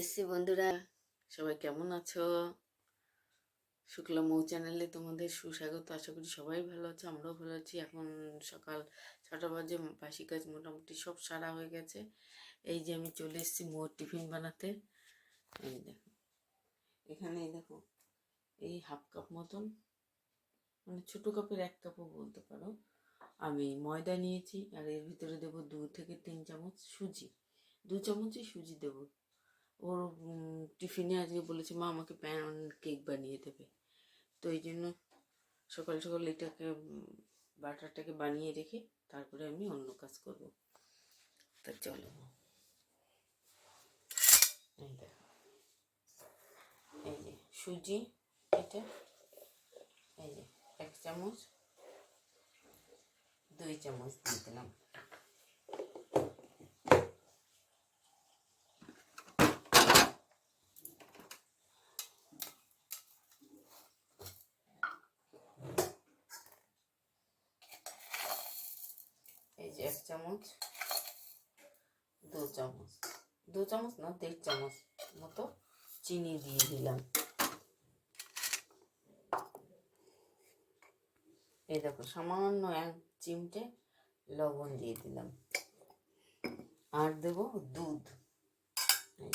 এসছি বন্ধুরা। সবাই কেমন আছো? শুক্লা মৌ চ্যানেলে তোমাদের সুস্বাগত। আশা করি সবাই ভালো আছে, আমরাও ভালো আছি। এখন সকাল ছটা বাজে, বাসি কাজ মোটামুটি সব সারা হয়ে গেছে। এই যে আমি চলে এসেছি মোর টিফিন বানাতে। এই দেখো এখানে এই দেখো, এই হাফ কাপ মতন মানে ছোটো কাপের এক কাপও বলতে পারো। আমি ময়দা নিয়েছি, আর এর ভিতরে দেবো দু থেকে তিন চামচ সুজি। দু চামচই সুজি দেবো। ওর টিফিনে আজকে বলেছে, মা, আমাকে প্যান কেক বানিয়ে দেবে। তো এই জন্য সকাল সকাল এটাকে বাটারটাকে বানিয়ে রেখে তারপরে আমি অন্য কাজ করব। তা চলো এই এই যে, সুজি, এটা। এই যে, এক চামচ, দুই চামচ দিয়ে দিলাম। যে এক চামচ, দু চামচ দু চামচ না, দেড় চামচ মতো চিনি দিয়ে দিলাম। এই দেখো, সামান্য এক চিমটে লবণ দিয়ে দিলাম। আর দেব দুধ। এই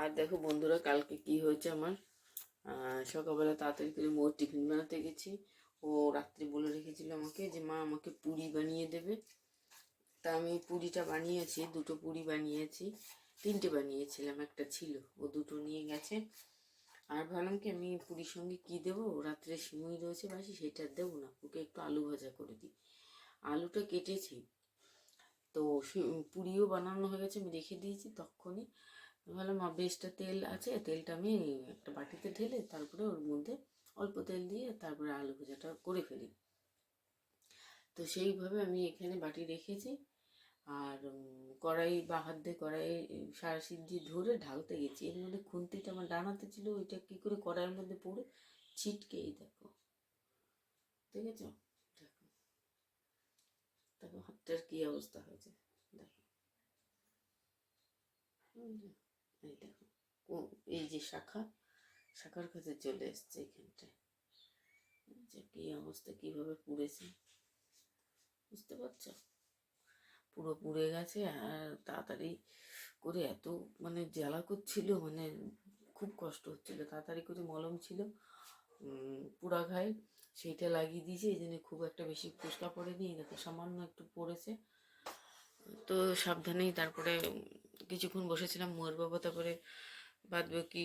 আর দেখো বন্ধুরা, কালকে কি হয়েছে আমার? সকালবেলা তাড়াতাড়ি করে মোর টিফিন বানাতে গেছি। ও রাত্রে বলে রেখেছিল আমাকে যে, মা, আমাকে পুরি বানিয়ে দেবে। তা আমি পুরিটা বানিয়েছি, দুটো পুরি বানিয়েছি, তিনটে বানিয়েছিলাম, একটা ছিল। ও দুটো নিয়ে গেছে। আর ভাবলাম কি, আমি পুরীর সঙ্গে কি দেবো? রাত্রে সিমুই রয়েছে বাসি, সেটা দেবো না। ওকে একটু আলু ভাজা করে দিই। আলুটা কেটেছি। তো পুরিও বানানো হয়ে গেছে, আমি রেখে দিয়েছি তখনই ভাবলাম মা বেশটা তেল আছে, তেলটা আমি একটা বাটিতে ঢেলে তারপরে ওর মধ্যে অল্প তেল দিয়ে তারপরে আলু ভাজাটা করে ফেলি। তো সেইভাবে আমি এখানে বাটি রেখেছি। আর কড়াই বা হাত দিয়ে কড়াই সারা সিদ্ধি ধরে ঢালতে গেছি। এর মধ্যে খুন্তিটা আমার ডানাতে ছিল, ওইটা কী করে কড়াইয়ের মধ্যে পড়ে ছিটকেই দেখো। ঠিক আছে? দেখো। দেখো হাতটার কী অবস্থা হয়েছে। দেখো। এই দেখো এই যে শাখা, শাখার কাছে চলে এসছে এখানটায়। যে কি অবস্থা, কীভাবে পুড়েছে? বুঝতে পারছ? পুরো পুড়ে গেছে আর তাড়াতাড়ি করে এত মানে জ্বালা করছিল মানে খুব কষ্ট হচ্ছিল। তাড়াতাড়ি করে মলম ছিল পুরা ঘায়ে। সেইটা লাগিয়ে দিয়েছে, এই জন্য খুব একটা বেশি ফুসকা পড়েনি। দেখো, সামান্য একটু পড়েছে। তো সাবধানেই তারপরে কিছুক্ষণ বসেছিলাম মোর বাবা তারপরে বাদ বাকি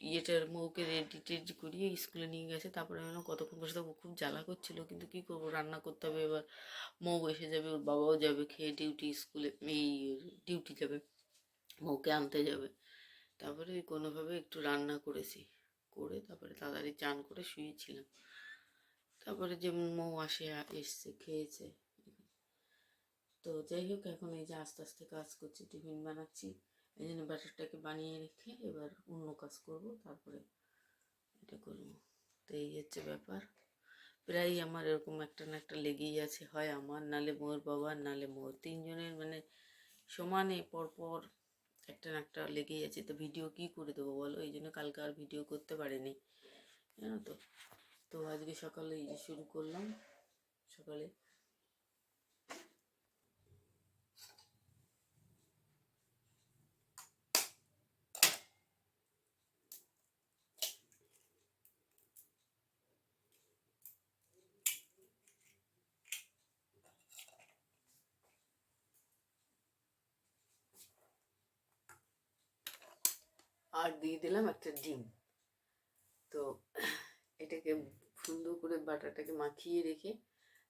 ইয়েটার মৌকে রেডি টেডি করিয়ে স্কুলে নিয়ে গেছে। তারপরে আমি কতক্ষণ বসে থাকব? খুব জ্বালা করছিল, কিন্তু কি করব? রান্না করতে হবে, এবার মৌ এসে যাবে, ওর বাবাও যাবে, খেয়ে ডিউটি স্কুলে, এই ডিউটি যাবে, মৌকে আনতে যাবে। তারপরে কোনোভাবে একটু রান্না করেছি, করে তারপরে তাড়াতাড়ি চান করে শুয়েছিলাম। তারপরে যেমন মৌ আসে এসছে, খেয়েছে। তো যাই হোক, এখন এই যে আস্তে আস্তে কাজ করছি, টিফিন বানাচ্ছি, এই জন্য ব্যাটারটাকে বানিয়ে রেখে এবার অন্য কাজ করব, তারপরে এটা করব। তো এই হচ্ছে ব্যাপার। প্রায় আমার এরকম একটা না একটা লেগেই আছে, হয় আমার, নালে মোর বাবার, নালে মোর। তিনজনের মানে সমানে পরপর একটা না একটা লেগেই আছে। তো ভিডিও কি করে দেবো বলো? এই জন্য কালকে আর ভিডিও করতে পারিনি, জানো তো? তো আজকে সকালে এই যে শুরু করলাম, সকালে আর দিয়ে দিলাম একটা ডিম। তো এটাকে সুন্দর করে বাটারটাকে মাখিয়ে রেখে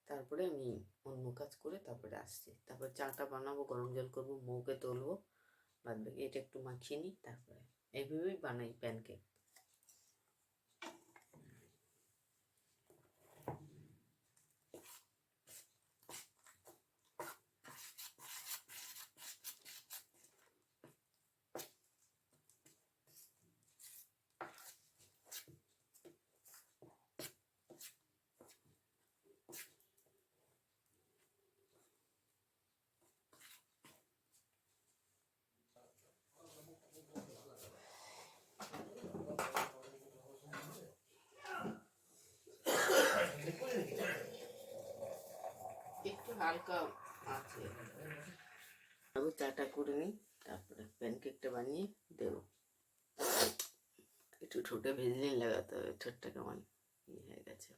তারপরে আমি অন্য কাজ করে তারপরে আসছি। তারপর চাটা বানাবো, গরম জল করব, মৌকে তুলবো, বাদ বাকি এটা একটু মাখিয়ে নিই, তারপরে এইভাবেই বানাই প্যানকেক হালকা আছে। আমি চাটা করে নিই, তারপরে প্যানকেকটা বানিয়ে দেবো। একটু ঠোঁটে ভেজলিন লাগাতে হবে, ঠোঁটটা কেমন ইয়ে হয়ে গেছে।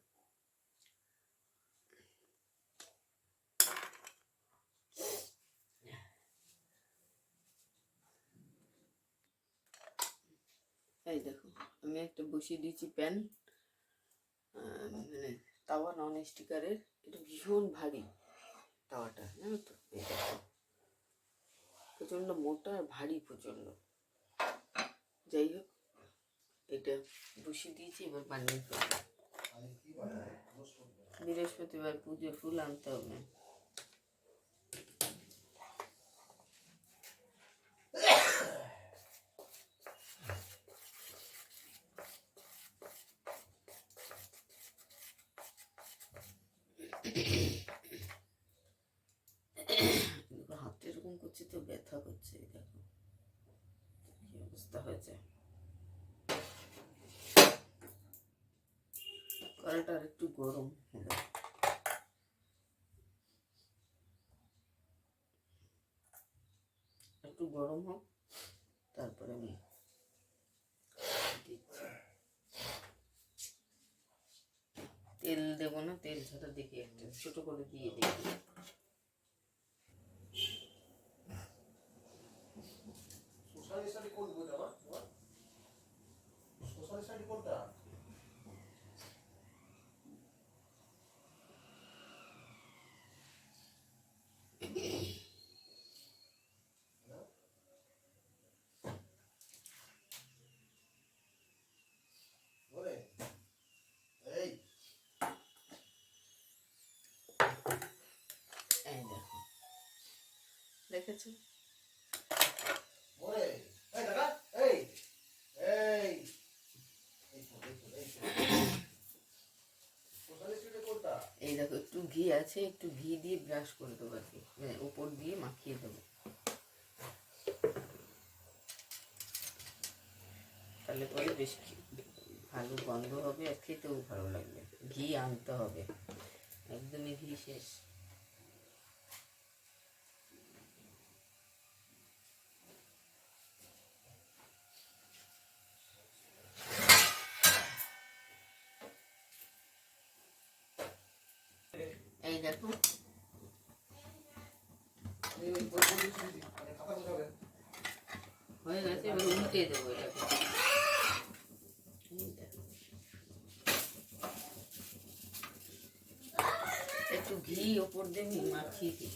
এই দেখো, আমি একটা বসিয়ে দিয়েছি প্যান মানে তাওয়া নন স্টিকারের এটা ভীষণ ভারী। তাওয়াটা জানো তো? প্রচণ্ড মোটা আর ভারী প্রচণ্ড। যাই হোক এটা বসিয়ে দিয়েছি এবার বানিয়ে ফেলব। বৃহস্পতিবার পুজো ফুল আনতে হবে দেখো হাতটা এরকম করছে তো ব্যথা করছে এই দেখো কি অবস্থা হয়েছে। কড়াটা একটু গরম হলো একটু গরম হোক, তারপরে আমি তেল দেবো না, তেল ছাড়া দেখি একটা, ছোট করে দিয়ে দেখি সোশ্যাল স্টাডি কোন বইটা আমার তোমার সোশ্যাল স্টাডি কোনটা বলে এই এই দেখো দেখেছ বলে এই দাদা এই এই এই তো এই তো এই তো সোশ্যাল স্টাডি কোনটা? এই দেখো একটু ঘি আছে একটু ঘি দিয়ে ব্রাশ করে দেবো আর কি। মানে উপর দিয়ে মাখিয়ে দেবো। তাহলে পরে বেশ ভালো গন্ধ হবে আর খেতেও ভালো লাগবে। ঘি আনতে হবে। একদমই ঘি শেষ। দেখো মানে হয়ে গেছে এবার উল্টে দেবো এটাকে। একটু ঘি ওপর আমি মাখিয়ে দিই।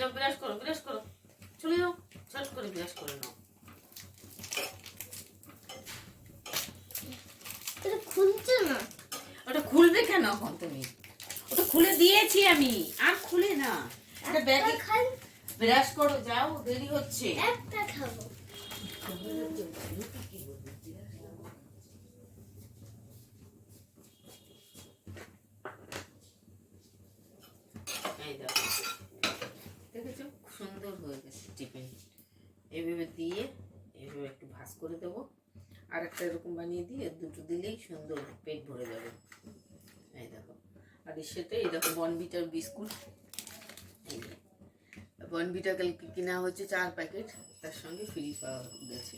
যাও ব্রাশ করো ব্রাশ করো চলে যাও চট করে ব্রাশ করে নাও এটা খুলছে না ওটা খুলবে কেন এখন তুমি ওটা খুলে দিয়েছি আমি আর খুলে না এটা ব্যাগে খাই ব্রাশ করো যাও দেরি হচ্ছে একটা হয়ে এভাবে দিয়ে এভাবে একটু ভাজ করে দেবো। আর একটা এরকম বানিয়ে দিয়ে দুটো দিলেই সুন্দর পেট ভরে যাবে। এই দেখো। আর সাথে এই দেখো বনবিটার বিস্কুট। এই বনবিটা কালকে কেনা হচ্ছে চার প্যাকেট, তার সঙ্গে ফ্রি পাওয়া গেছে।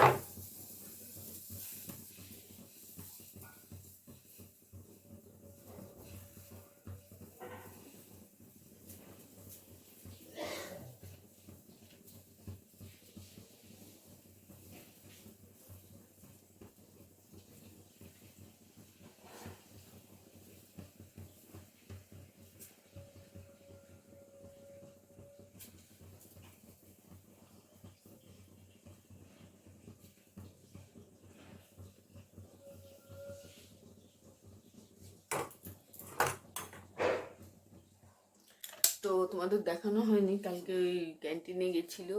তো তোমাদের দেখানো হয়নি, কালকে ওই ক্যান্টিনে গেছিল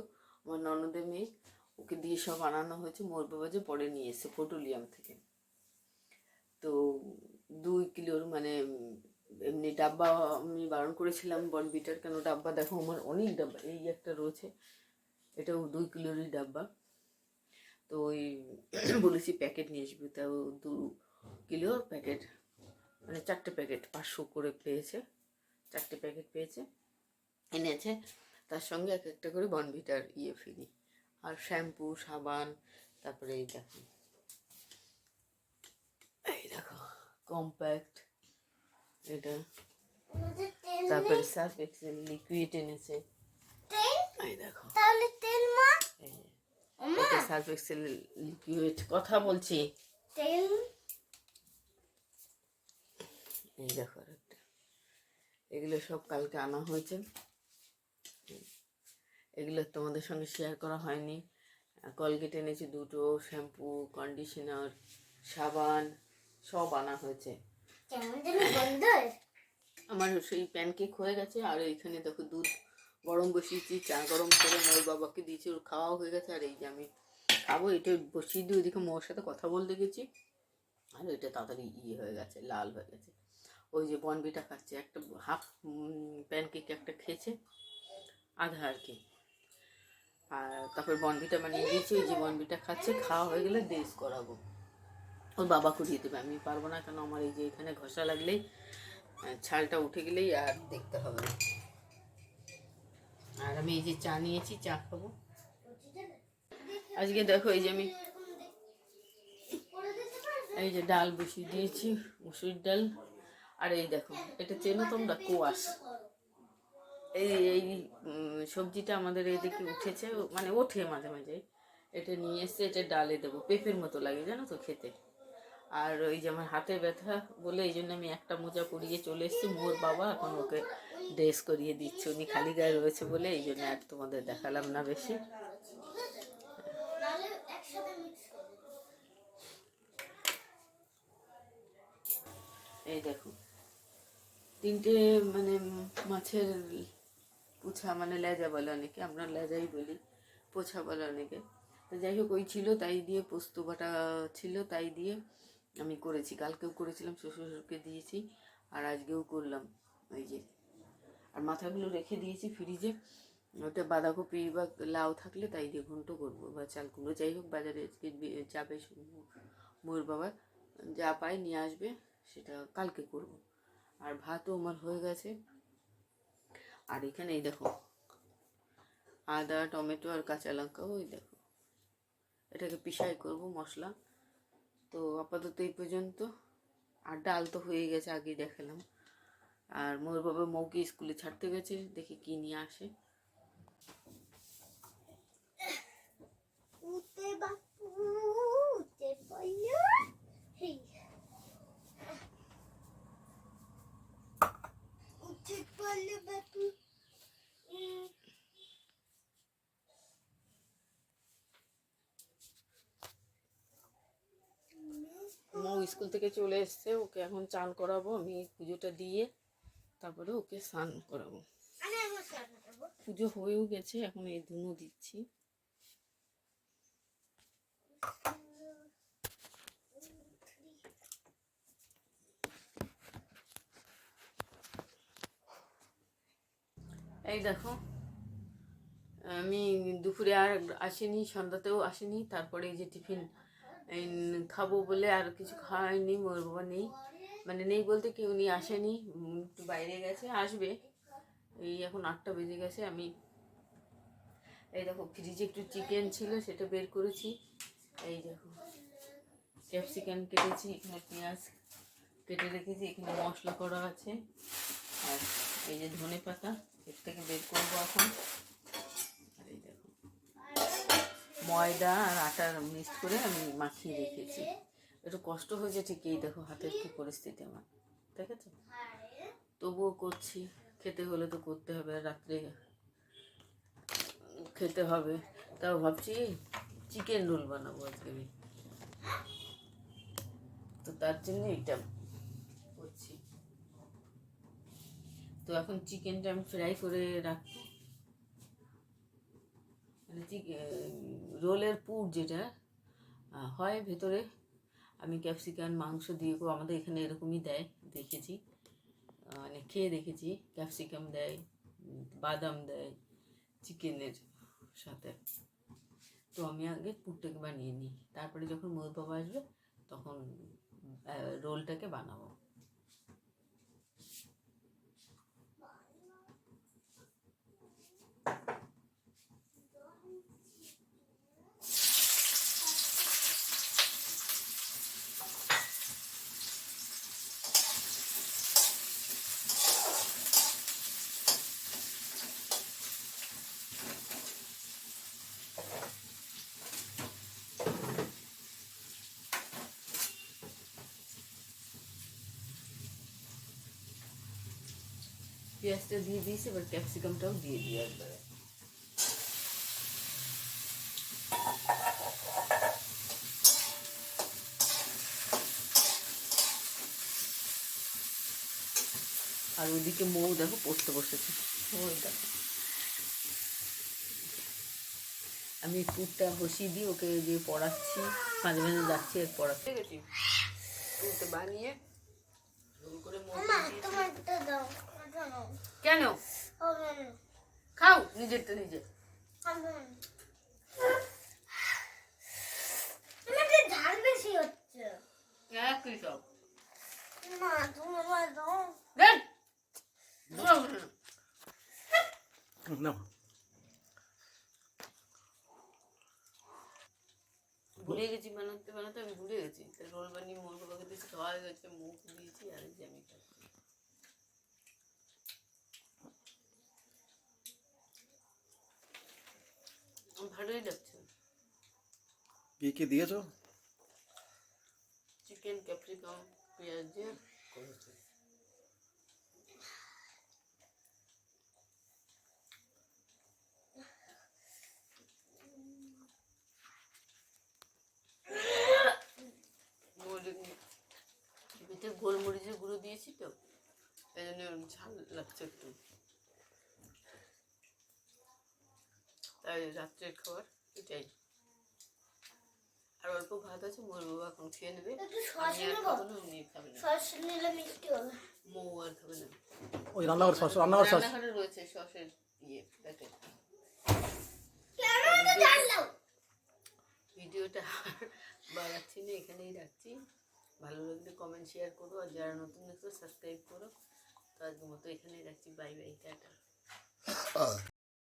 আমার ননদের মেয়ে। ওকে দিয়ে সব আনানো হয়েছে, মোর বাবা যে পরে নিয়ে এসে পটুলিয়াম থেকে। তো দুই কিলোর মানে এমনি ডাব্বা আমি বারণ করেছিলাম বনবিটার কেন ডাব্বা দেখো আমার অনেক ডাব্বা, এই একটা রয়েছে, এটাও দুই কিলোরই ডাব্বা। তো ওই বলেছি প্যাকেট নিয়ে আসবি তাও দু কিলোর প্যাকেট মানে চারটে প্যাকেট পাঁচশো করে পেয়েছে, চারটে প্যাকেট পেয়েছে। এনেছে, তার সঙ্গে এক একটা করে বনভিটার ইয়ে ফ্রি। আর শ্যাম্পু, সাবান, তারপরে এই দেখো। এই দেখো কম্প্যাক্ট এটা। তারপরে সার্ফ এক্সেল লিকুইড এনেছে। এই দেখো। তাহলে তেল মা এটা সার্ফ এক্সেল লিকুইড কথা বলছি। তেল এই দেখো আরেকটা। এগুলো সব কালকে আনা হয়েছে। এগুলো তোমাদের সঙ্গে শেয়ার করা হয়নি। কলগেট এনেছি দুটো শ্যাম্পু কন্ডিশনার সাবান সব আনা হয়েছে। আমার সেই প্যানকেক হয়ে গেছে আর এইখানে দেখো দুধ গরম বসিয়েছি চা গরম করে মোর বাবাকে দিয়েছি ওর খাওয়া হয়ে গেছে আর এই যে আমি খাব এটা বসিয়ে দিয়ে ওইদিকে মোর সাথে কথা বলতে গেছি আর এটা তাড়াতাড়ি ইয়ে হয়ে গেছে লাল হয়ে গেছে। ওই যে বনবিটা খাচ্ছে একটা হাফ প্যানকেক একটা খেয়েছে আধা আর কি। আর তারপর বনবিটা বানিয়ে দিয়েছি ওই যে বনবিটা খাচ্ছে, খাওয়া হয়ে গেলে দেশ করাবো। ওর বাবা করিয়ে দেবে, আমি পারব না, কেন আমার এই যে এখানে ঘষা লাগলেই ছালটা উঠে গেলেই আর দেখতে হবে না। আর আমি এই যে চা নিয়েছি, চা খাব। আজকে দেখো এই যে আমি এই যে ডাল বসিয়ে দিয়েছি মুসুরির ডাল। আর এই দেখো, এটা চেনো তোমরা? কোয়াশ। এই এই সবজিটা আমাদের এইদিকে উঠেছে। মানে ওঠে মাঝে মাঝে। এটা নিয়ে এসে এটা ডালে দেবো। পেঁপের মতো লাগে, জানো তো খেতে। আর ওই যে আমার হাতে ব্যথা বলে এই জন্য আমি একটা মোজা পরিয়ে চলে এসেছি। মোর বাবা এখন ওকে ড্রেস করিয়ে দিচ্ছে। উনি খালি গায়ে রয়েছে বলে এই জন্য আর তোমাদের দেখালাম না বেশি। এই দেখো, তিনটে মানে মাছের পোছা মানে লেজা বলে অনেকে, আমরা লেজাই বলি, পোছা বলে অনেকে। তো যাই হোক, ওই ছিল, তাই দিয়ে পোস্ত বাটা ছিল, তাই দিয়ে আমি করেছি। কালকেও করেছিলাম শ্বশুর শ্বশুরকে দিয়েছি, আর আজকেও করলাম। ওই যে, আর মাথাগুলো রেখে দিয়েছি ফ্রিজে। ওটা বাঁধাকপি বা লাউ থাকলে তাই দিয়ে ঘন্ট করব বা চাল যাই হোক, বাজারে আজকে যাবে ময়ূর বাবা, যা পায় নিয়ে আসবে, সেটা কালকে করব। আর ভাতও আমার হয়ে গেছে। আর এখানে এই দেখো, আদা, টমেটো আর কাঁচা লঙ্কা ওই দেখো। এটাকে পিসাই করব মশলা। তো আপাতত এই পর্যন্ত। আর ডাল তো হয়ে গেছে, আগেই দেখালাম। আর মোর বাবা মৌকে স্কুলে ছাড়তে গেছে, দেখি কি নিয়ে আসে উঠে বাপু উঠে পড়ল হেই উঠে পড়ল বাপু উম, মৌ স্কুল থেকে চলে এসছে ওকে এখন চান করাবো আমি পুজোটা দিয়ে তারপরে ওকে স্নান করাবো। পুজো হয়েও গেছে এখন এই ধুনো দিচ্ছি। এই দেখো আমি দুপুরে আর আসিনি সন্ধ্যাতেও আসিনি তারপরে এই যে টিফিন খাব বলে আর কিছু খাওয়াইনি মোর বাবা নেই। মানে নেই বলতে কেউ নিয়ে আসেনি একটু বাইরে গেছে, আসবে। এই এখন আটটা বেজে গেছে, আমি এই দেখো ফ্রিজে একটু চিকেন ছিল, সেটা বের করেছি। এই দেখো ক্যাপসিকাম কেটেছি, এখানে পেঁয়াজ কেটে রেখেছি, এখানে মশলা করা আছে। আর এই যে ধনে পাতা এর থেকে বের করব এখন আর এই দেখো ময়দা আর আটা মিক্সড করে আমি মাখিয়ে রেখেছি। একটু কষ্ট হয়েছে ঠিকই দেখো হাতের কি পরিস্থিতি আমার দেখেছ তবুও করছি, খেতে হলে তো করতে হবে রাত্রে খেতে হবে। তাও ভাবছি চিকেন রোল বানাবো আজকে আমি। তো তার জন্য এটা করছি। তো এখন চিকেনটা আমি ফ্রাই করে রাখব রোলের পুর যেটা হয় ভেতরে। আমি ক্যাপসিকাম, মাংস দিয়ে আমাদের এখানে এরকমই দেয়, দেখেছি। মানে খেয়ে দেখেছি, ক্যাপসিকাম দেয়, বাদাম দেয়, চিকেনের সাথে। তো আমি আগে পুরটাকে বানিয়ে নিই। তারপরে যখন ময়ূর বাবা আসবে, তখন রোলটাকে বানাবো। পেঁয়াজটা দিয়ে দিয়েছি এবার ক্যাপসিকামটাও দিয়ে দিই একবারে আর ওদিকে মৌ দেখো পড়তে বসেছে। ওই দেখো। আমি পুরটা বসিয়ে দিই ওকে দিয়ে পড়াচ্ছি। মাঝে মাঝে যাচ্ছি আর পড়াতে গেছি পুরটা বানিয়ে রোল করে মৌ দাও। কেন? খাও নিজেরটা নিজে। হবে না ঝাল বেশি হচ্ছে একই সব। মা তুমি আমার দাও দেন ভুলে গেছি বানাতে বানাতে আমি ভুলে গেছি। রোল বানিয়ে মোর বাবাকে দিয়েছি খাওয়া হয়ে গেছে মুখ দিয়েছি আর আমি ভালোই লাগছে। কি কি দিয়েছ? চিকেন ক্যাপসিকাম পেঁয়াজ দিয়ে এতে গোলমরিচের গুঁড়ো দিয়েছি তো তাই জন্য ঝাল লাগছে একটু। তাই রাত্রের খাবার এটাই। আর অল্প ভাত আছে মোর বাবা এখন খেয়ে নেবে। মৌ আর খাবে না। ওই রান্নাঘর সস রান্নাঘর সস। রান্নাঘরে রয়েছে সসের ইয়ে প্যাকেট। ভিডিওটা বাড়াচ্ছি না এখানেই রাখছি। ভালো লাগলে কমেন্ট শেয়ার করো আর যারা নতুন দেখছ সাবস্ক্রাইব করো। তো আজকের মতো এখানেই রাখছি। Bye bye tata.